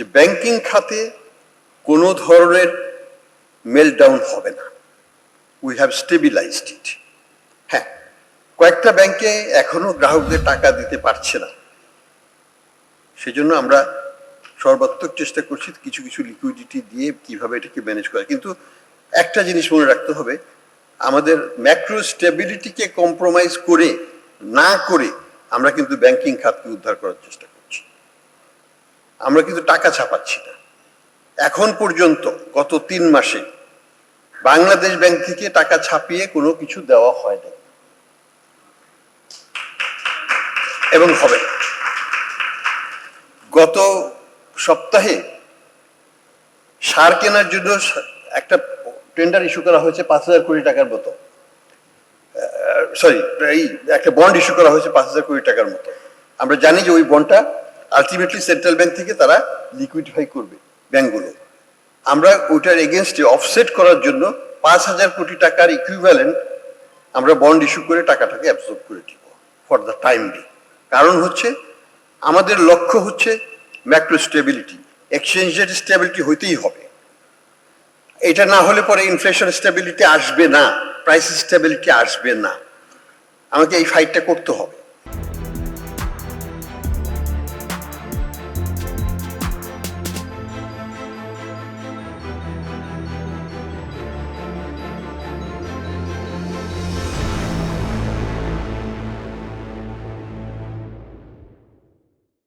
যে ব্যাংকিং খাতে কোনো ধরনের মেলডাউন হবে না। উই হ্যাভ স্টেবিলাইজড ইট হ্যাঁ কয়েকটা ব্যাংকে এখনও গ্রাহকদের টাকা দিতে পারছে না। সেজন্য আমরা সর্বাত্মক চেষ্টা করছি কিছু কিছু লিকুইডিটি দিয়ে কীভাবে এটাকে ম্যানেজ করা। কিন্তু একটা জিনিস মনে রাখতে হবে, আমাদের ম্যাক্রো স্টেবিলিটিকে কম্প্রোমাইজ করে না করে আমরা কিন্তু ব্যাংকিং খাতকে উদ্ধার করার চেষ্টা করছি আমরা কিন্তু টাকা ছাপাচ্ছি না। এখন পর্যন্ত গত তিন মাসে বাংলাদেশ ব্যাংক থেকে টাকা ছাপিয়ে কোনো কিছু দেওয়া হয় না এবং হবে গত সপ্তাহে সার কেনার জন্য একটা টেন্ডার ইস্যু করা হয়েছে পাঁচ হাজার কোটি টাকার মতো। সরি এই একটা বন্ড ইস্যু করা হয়েছে পাঁচ হাজার কোটি টাকার মতো। আমরা জানি যে ওই বন্ডটা আলটিমেটলি সেন্ট্রাল ব্যাংক থেকে তারা লিকুইডিফাই করবে ব্যাংকগুলো আমরা ওইটার এগেনস্টে অফসেট করার জন্য পাঁচ হাজার কোটি টাকার ইকুইভ্যালেন্ট আমরা বন্ড ইস্যু করে টাকাটাকে অ্যাবজর্ব করে দিব ফর দ্য টাইম বি কারণ হচ্ছে আমাদের লক্ষ্য হচ্ছে macro stability exchange rate stability হইতেই হবে। এটা না হলে পরে ইনফ্লেশন স্টেবিলিটি আসবে না প্রাইস স্টেবিলিটি আসবে না। আমাকে এই ফাইটটা করতে হবে।